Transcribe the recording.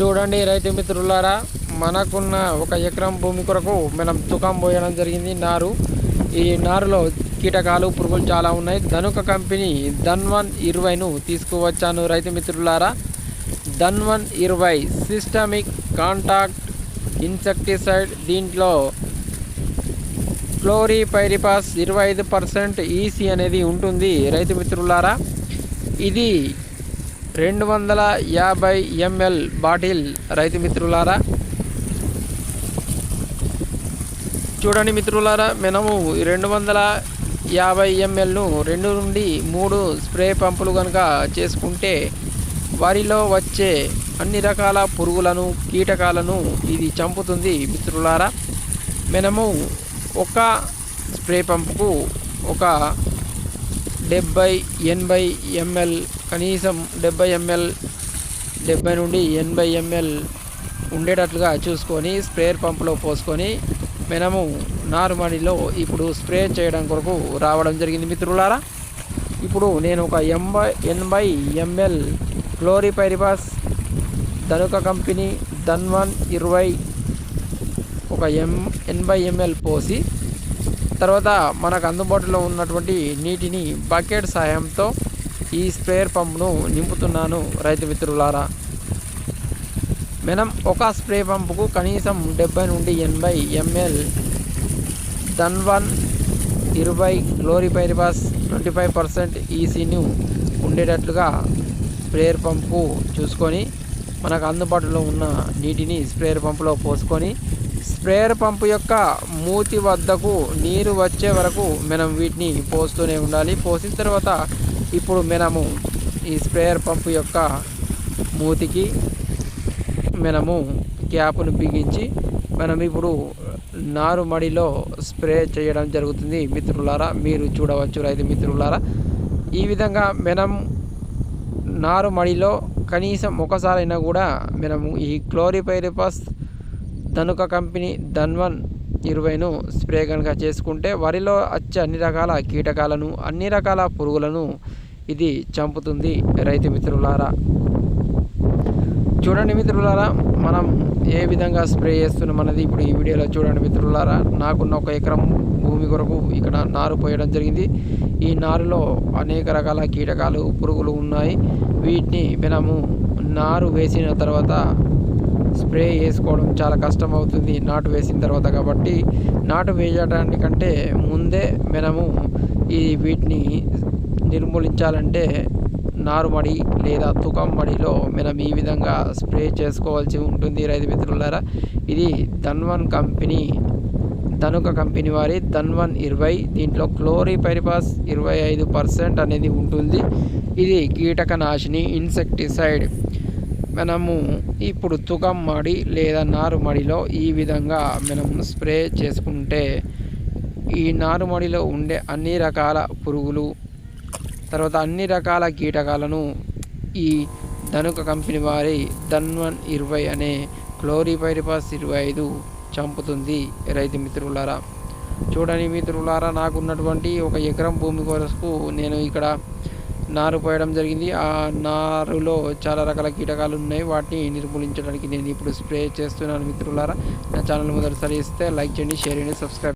చూడండి రైతు మిత్రులారా మనకున్న ఒక ఎకరం భూమి కొరకు మనం తుకం పోయడం జరిగింది. నారు ఈ నారులో కీటకాలు పురుగులు చాలా ఉన్నాయి. ధనుక కంపెనీ ధన్వన్ ఇరవైను తీసుకువచ్చాను రైతు మిత్రులారా. ధన్వన్ ఇరవై సిస్టమిక్ కాంటాక్ట్ ఇన్సెక్టిసైడ్ దీంట్లో క్లోరిపైరిపాస్ ఇరవై ఐదు పర్సెంట్ ఈసీ అనేది ఉంటుంది రైతు మిత్రులారా. ఇది రెండు వందల యాభై ఎంఎల్ బాటిల్ రైతు మిత్రులారా. చూడండి మిత్రులారా మనము రెండు వందల యాభై ఎంఎల్ను రెండు నుండి మూడు స్ప్రే పంపులు కనుక చేసుకుంటే వారిలో వచ్చే అన్ని రకాల పురుగులను కీటకాలను ఇది చంపుతుంది మిత్రులారా. మనము ఒక స్ప్రే పంపుకు ఒక డెబ్బై ఎనభై ఎంఎల్ కనీసం డెబ్బై ఎంఎల్ డెబ్బై నుండి ఎనభై ఎంఎల్ ఉండేటట్లుగా చూసుకొని స్ప్రేయర్ పంపులో పోసుకొని మనము నారుమడిలో ఇప్పుడు స్ప్రే చేయడం కొరకు రావడం జరిగింది మిత్రులారా. ఇప్పుడు నేను ఒక ఎంబై ఎనభై ML chlorpyriphos Dhanuka company Dhanvan ఇరవై ఒక ఎం ఎనభై ఎంఎల్ పోసి తర్వాత మనకు అందుబాటులో ఉన్నటువంటి నీటిని బకెట్ సాయంతో ఈ స్ప్రేయర్ పంప్ను నింపుతున్నాను రైతు మిత్రులారా. మనం ఒక స్ప్రే పంపుకు కనీసం డెబ్బై నుండి ఎనభై ఎంఎల్ దన్వన్ ఇరవై క్లోరిపైరిబాస్ ట్వంటీ ఫైవ్ పర్సెంట్ ఈసీని ఉండేటట్లుగా స్ప్రేయర్ పంపు చూసుకొని మనకు అందుబాటులో ఉన్న నీటిని స్ప్రేయర్ పంపులో పోసుకొని స్ప్రేయర్ పంపు యొక్క మూతి వద్దకు నీరు వచ్చే వరకు మనం వీటిని పోస్తూనే ఉండాలి. పోసిన తర్వాత ఇప్పుడు మనము ఈ స్ప్రేయర్ పంపు యొక్క మూతికి మనము క్యాప్ను బిగించి మనం ఇప్పుడు నారుమడిలో స్ప్రే చేయడం జరుగుతుంది. మిత్రులారా మీరు చూడవచ్చు రైతు మిత్రులారా. ఈ విధంగా మనం నారుమడిలో కనీసం ఒకసారైనా కూడా మనము ఈ క్లోరిపైరిపస్ ధనుక కంపెనీ ధన్వన్ ఇరవైను స్ప్రే కనుక చేసుకుంటే వరిలో వచ్చే అన్ని రకాల కీటకాలను అన్ని రకాల పురుగులను ఇది చంపుతుంది రైతు మిత్రులారా. చూడండి మిత్రులారా మనం ఏ విధంగా స్ప్రే చేస్తున్నాం అన్నది ఇప్పుడు ఈ వీడియోలో చూడండి మిత్రులారా. నాకున్న ఒక ఎకరం భూమి కొరకు ఇక్కడ నారు పోయడం జరిగింది. ఈ నారులో అనేక రకాల కీటకాలు పురుగులు ఉన్నాయి. వీటిని మనము నారు వేసిన తర్వాత స్ప్రే వేసుకోవడం చాలా కష్టం అవుతుంది నాటు వేసిన తర్వాత కాబట్టి నాటు వేయడానికంటే ముందే మనము ఈ వీటిని నిర్మూలించాలంటే నారుమడి లేదా తుకం మడిలో మనం ఈ విధంగా స్ప్రే చేసుకోవాల్సి ఉంటుంది రైతు మిత్రులారా. ఇది ధన్వన్ కంపెనీ ధనుక కంపెనీ వారి ధన్వన్ ఇరవై దీంట్లో క్లోరిపైరిపాస్ ఇరవై ఐదు పర్సెంట్ అనేది ఉంటుంది. ఇది కీటకనాశిని ఇన్సెక్టిసైడ్. మనము ఇప్పుడు తుకం మడి లేదా నారుమడిలో ఈ విధంగా మనం స్ప్రే చేసుకుంటే ఈ నారుమడిలో ఉండే అన్ని రకాల పురుగులు తర్వాత అన్ని రకాల కీటకాలను ఈ ధనుక కంపెనీ వారి ధన్వన్ ఇరవై అనే క్లోరిపైరిపాస్ ఇరవై ఐదు చంపుతుంది. రైతు మిత్రులారా చూడని మిత్రులారా నాకున్నటువంటి ఒక ఎకరం భూమి కొరకు నేను ఇక్కడ నారు పోయడం జరిగింది. ఆ నారులో చాలా రకాల కీటకాలు ఉన్నాయి. వాటిని నిర్మూలించడానికి నేను ఇప్పుడు స్ప్రే చేస్తున్నాను మిత్రులారా. నా ఛానల్ మొదటిసారి ఇస్తే లైక్ చేయండి షేర్ చేయండి సబ్స్క్రైబ్